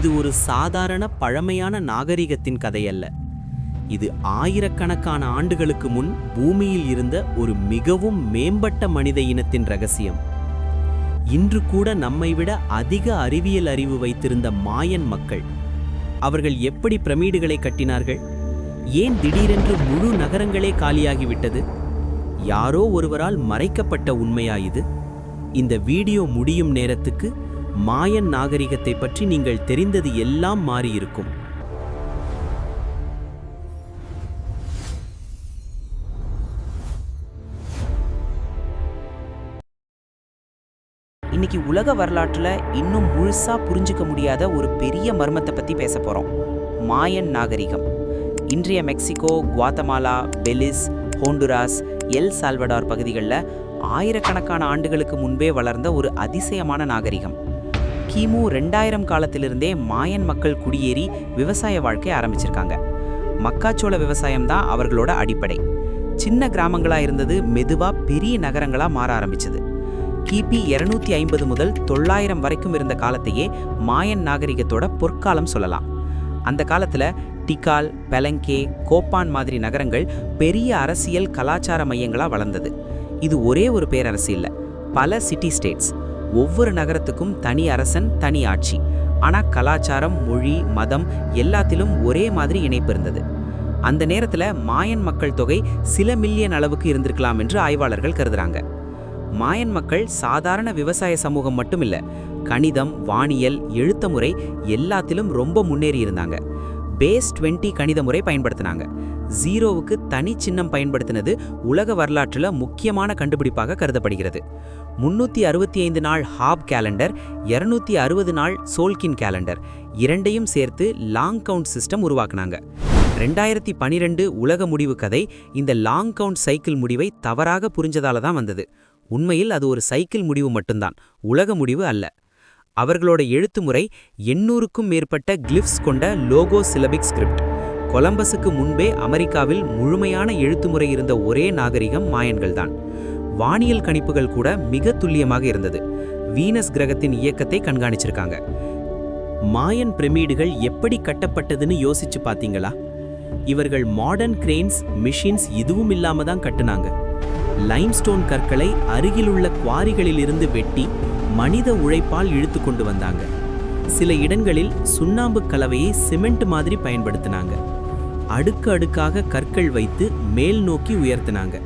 இது ஒரு சாதாரண பழமையான நாகரிகத்தின் கதையல்ல. இது ஆயிரக்கணக்கான ஆண்டுகளுக்கு முன் பூமியில் இருந்த ஒரு மிகவும் மேம்பட்ட மனித இனத்தின் ரகசியம். இன்று கூட நம்மை விட அதிக அறிவியல் அறிவு வைத்திருந்த மாயன் மக்கள் அவர்கள் எப்படி பிரமிடுகளை கட்டினார்கள்? ஏன் திடீரென்று முழு நகரங்களே காலியாகிவிட்டது? யாரோ ஒருவரால் மறைக்கப்பட்ட உண்மையா இது? இந்த வீடியோ முடியும் நேரத்துக்கு மாயன் நாகரிகத்தை பற்றி நீங்கள் தெரிந்தது எல்லாம் மாறியிருக்கும். இன்னைக்கு உலக வரலாற்றில் இன்னும் முழுசா புரிஞ்சுக்க முடியாத ஒரு பெரிய மர்மத்தை பத்தி பேச போறோம். மாயன் நாகரிகம். இன்றைய Mexico Guatemala Belize Honduras El Salvador பகுதிகளில் ஆயிரக்கணக்கான ஆண்டுகளுக்கு முன்பே வளர்ந்த ஒரு அதிசயமான நாகரிகம். கிமு ரெண்டாயிரம் காலத்திலிருந்தே மாயன் மக்கள் குடியேறி விவசாய வாழ்க்கை ஆரம்பிச்சிருக்காங்க. மக்காச்சோள விவசாயம் தான் அவர்களோட அடிப்படை. சின்ன கிராமங்களாக இருந்தது மெதுவாக பெரிய நகரங்களாக மாற ஆரம்பிச்சது. கிபி 250 ஐம்பது முதல் தொள்ளாயிரம் வரைக்கும் இருந்த காலத்தையே மாயன் நாகரிகத்தோட பொற்காலம் சொல்லலாம். அந்த காலத்தில் டிகால் பெலங்கே கோப்பான் மாதிரி நகரங்கள் பெரிய அரசியல் கலாச்சார மையங்களாக வளர்ந்தது. இது ஒரே ஒரு பேரரசு இல்லை பல சிட்டி ஸ்டேட்ஸ் ஒவ்வொரு நகரத்துக்கும் தனி அரசன் தனி ஆட்சி. ஆனால் கலாச்சாரம் மொழி மதம் எல்லாத்திலும் ஒரே மாதிரி இணைப்பு இருந்தது. அந்த நேரத்தில் மாயன் மக்கள் தொகை சில மில்லியன் அளவுக்கு இருந்திருக்கலாம் என்று ஆய்வாளர்கள் கருதுறாங்க. மாயன் மக்கள் சாதாரண விவசாய சமூகம் மட்டும் இல்லை கணிதம் வானியல் எழுத்த முறை எல்லாத்திலும் ரொம்ப முன்னேறி இருந்தாங்க. பேஸ் 20 கணித முறை பயன்படுத்தினாங்க. ஜீரோவுக்கு தனி சின்னம் பயன்படுத்தினது உலக வரலாற்றில் முக்கியமான கண்டுபிடிப்பாக கருதப்படுகிறது. முன்னூற்றி அறுபத்தி ஐந்து நாள் ஹாப் கேலண்டர் 260 அறுபது நாள் சோல்கின் கேலண்டர் இரண்டையும் சேர்த்து லாங் கவுண்ட் சிஸ்டம் உருவாக்குனாங்க. ரெண்டாயிரத்தி பனிரெண்டு உலக முடிவு கதை இந்த லாங் கவுண்ட் சைக்கிள் முடிவை தவறாக புரிஞ்சதால தான் வந்தது. உண்மையில் அது ஒரு சைக்கிள் முடிவு மட்டும்தான் உலக முடிவு அல்ல. அவர்களோட எழுத்து முறை எண்ணூறுக்கும் மேற்பட்ட கிளிஃப்ஸ் கொண்ட லோகோ சிலபிக் ஸ்கிரிப்ட் கொலம்பஸுக்கு முன்பே அமெரிக்காவில் முழுமையான எழுத்துமுறை இருந்த ஒரே நாகரிகம் மாயன்கள்தான். வானியல் கணிப்புகள் கூட மிக துல்லியமாக இருந்தது. வீனஸ் கிரகத்தின் இயக்கத்தை கண்காணிச்சிருக்காங்க. மாயன் பிரமிடுகள் எப்படி கட்டப்பட்டதுன்னு யோசிச்சு பார்த்தீங்களா இவர்கள் மாடர்ன் கிரெயின்ஸ் மிஷின்ஸ் இதுவும் இல்லாம தான் கட்டுனாங்க. லைம்ஸ்டோன் கற்களை அருகிலுள்ள குவாரிகளிலிருந்து வெட்டி மனித உழைப்பால் இழுத்து கொண்டு வந்தாங்க. சில இடங்களில் சுண்ணாம்பு கலவையை சிமெண்ட் மாதிரி பயன்படுத்தினாங்க. அடுக்கு அடுக்காக கற்கள் வைத்து மேல் நோக்கி உயர்த்தினாங்க.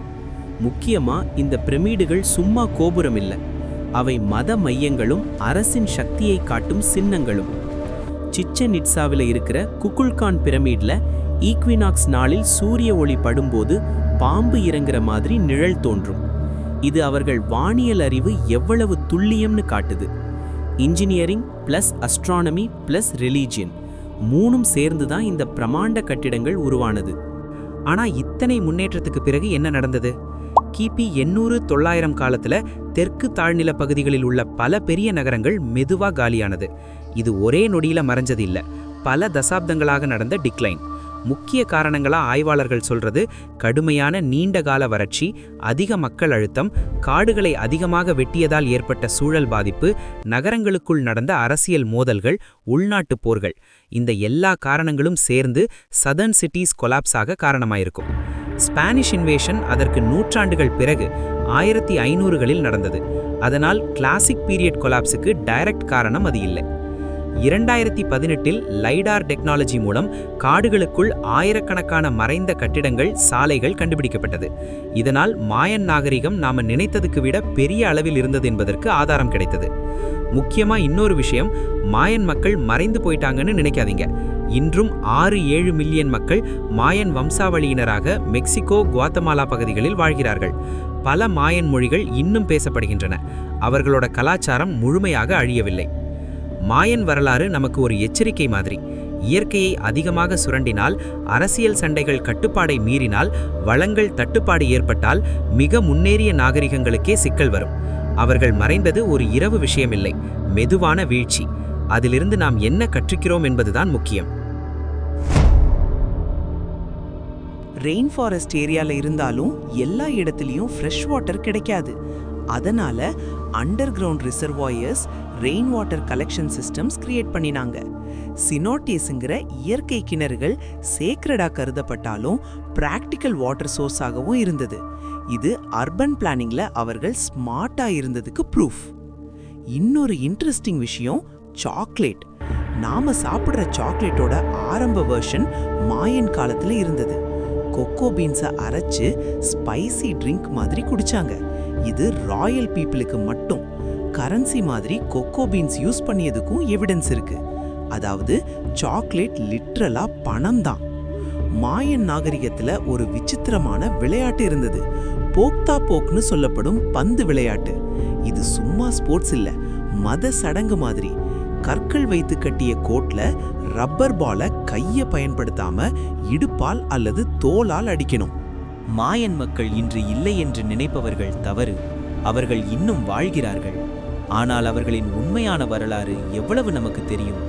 முக்கியமாக இந்த பிரமிடுகள் சும்மா கோபுரம் இல்லை. அவை மத மையங்களும் அரசின் சக்தியை காட்டும் சின்னங்களும். சிச்சன் இட்சாவில் இருக்கிற குகுல்கான் பிரமிடில் ஈக்வினாக்ஸ் நாளில் சூரிய ஒளி படும்போது பாம்பு இறங்குற மாதிரி நிழல் தோன்றும். இது அவர்கள் வானியல் அறிவு எவ்வளவு துல்லியம்னு காட்டுது. Engineering plus astronomy plus religion மூணும் சேர்ந்து தான் இந்த பிரமாண்ட கட்டிடங்கள் உருவானது. ஆனால் இத்தனை முன்னேற்றத்துக்கு பிறகு என்ன நடந்தது? கிபி எண்ணூறு தொள்ளாயிரம் காலத்தில் தெற்கு தாழ்நில பகுதிகளில் உள்ள பல பெரிய நகரங்கள் மெதுவாக காலியானது. இது ஒரே நொடியில் மறைஞ்சது இல்லை பல தசாப்தங்களாக நடந்த டிக்ளைன் முக்கிய காரணங்களாக ஆய்வாளர்கள் சொல்றது கடுமையான நீண்ட கால வறட்சி அதிக மக்கள் அழுத்தம் காடுகளை அதிகமாக வெட்டியதால் ஏற்பட்ட சூழல் பாதிப்பு நகரங்களுக்குள் நடந்த அரசியல் மோதல்கள் உள்நாட்டுப் போர்கள். இந்த எல்லா காரணங்களும் சேர்ந்து சதர்ன் சிட்டிஸ் கொலாப்ஸ் ஆக காரணமாயிருக்கும். ஸ்பானிஷ் இன்வேஷன் அதற்கு நூற்றாண்டுகள் பிறகு ஆயிரத்தி ஐநூறுகளில் நடந்தது. அதனால் கிளாசிக் பீரியட் கொலாப்ஸுக்கு டைரக்ட் காரணம் அது இல்லை. இரண்டாயிரத்தி பதினெட்டில் லைடார் டெக்னாலஜி மூலம் காடுகளுக்குள் ஆயிரக்கணக்கான மறைந்த கட்டிடங்கள் சாலைகள் கண்டுபிடிக்கப்பட்டது. இதனால் மாயன் நாகரிகம் நாம நினைத்ததுக்கு விட பெரிய அளவில் இருந்தது என்பதற்கு ஆதாரம் கிடைத்தது. முக்கியமா இன்னொரு விஷயம் மாயன் மக்கள் மறைந்து போயிட்டாங்கன்னு நினைக்காதீங்க. இன்றும் ஆறு ஏழு மில்லியன் மக்கள் மாயன் வம்சாவளியினராக மெக்சிகோ குவாத்தமாலா பகுதிகளில் வாழ்கிறார்கள். பல மாயன் மொழிகள் இன்னும் பேசப்படுகின்றன. அவர்களோட கலாச்சாரம் முழுமையாக அழியவில்லை. மாயன் வரலாறு நமக்கு ஒரு எச்சரிக்கை மாதிரி. இயற்கையை அதிகமாக சுரண்டினால் அரசியல் சண்டைகள் கட்டுப்பாடை மீறினால் வளங்கள் தட்டுப்பாடு ஏற்பட்டால் மிக முன்னேறிய நாகரிகங்களுக்கே சிக்கல் வரும். அவர்கள் மறைந்தது ஒரு இரவு விஷயமில்லை மெதுவான வீழ்ச்சி. அதிலிருந்து நாம் என்ன கற்றுக்கிறோம் என்பதுதான் முக்கியம். ரெயின் ஃபாரஸ்ட் ஏரியால இருந்தாலும் எல்லா இடத்துலயும் ஃப்ரெஷ் வாட்டர் கிடைக்காது. அதனால underground reservoirs rain water collection systems create பண்ணினாங்க. சினோட்டேஸுங்கிற இயற்கை கிணறுகள் சேக்ரடா கருதப்பட்டாலும் பிராக்டிக்கல் வாட்டர் சோர்ஸாகவும் இருந்தது. இது அர்பன் பிளானிங்கில் அவர்கள் ஸ்மார்ட்டாக இருந்ததுக்கு ப்ரூஃப் இன்னொரு இன்ட்ரெஸ்டிங் விஷயம் சாக்லேட் நாம சாப்பிடுற சாக்லேட்டோட ஆரம்ப வெர்ஷன் மாயன் காலத்தில் இருந்தது. கொக்கோ பீன்ஸை அரைச்சு ஸ்பைசி ட்ரிங்க் மாதிரி குடிச்சாங்க. இது ராயல் பீப்புளுக்கு மட்டும். கரன்சி மாதிரி கொக்கோ பீன்ஸ் யூஸ் பண்ணியதுக்கும் எவிடன்ஸ் இருக்கு. அதாவது சாக்லேட் லிட்ரலா பணம் தான் மாயன் நாகரிகத்துல ஒரு விசித்திரமான விளையாட்டு இருந்தது. போக்தா போக்னு சொல்லப்படும் பந்து விளையாட்டு. இது சும்மா ஸ்போர்ட்ஸ் இல்ல மத சடங்கு மாதிரி. கற்கள் வைத்து கட்டிய கோட்ல ரப்பர் பாலை கைய பயன்படுத்தாம இடுப்பால் அல்லது தோலால் அடிக்கணும். மாயன் மக்கள் இன்று இல்லை என்று நினைப்பவர்கள் தவறு. அவர்கள் இன்னும் வாழ்கிறார்கள். ஆனால் அவர்களின் உண்மையான வரலாறு எவ்வளவு நமக்கு தெரியும்?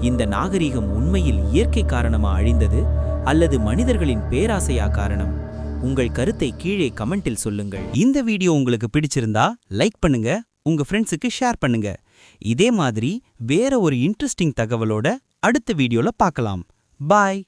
இந்த நாகரிகம் உண்மையில் இயற்கை காரணமா அழிந்தது அல்லது மனிதர்களின் பேராசையா காரணம்? உங்கள் கருத்தை கீழே கமெண்டில் சொல்லுங்கள். இந்த வீடியோ உங்களுக்கு பிடிச்சிருந்தா லைக் பண்ணுங்க உங்க ஃப்ரெண்ட்ஸுக்கு ஷேர் பண்ணுங்க. இதே மாதிரி வேற ஒரு இன்ட்ரெஸ்டிங் தகவலோட அடுத்த வீடியோல பார்க்கலாம். பாய்!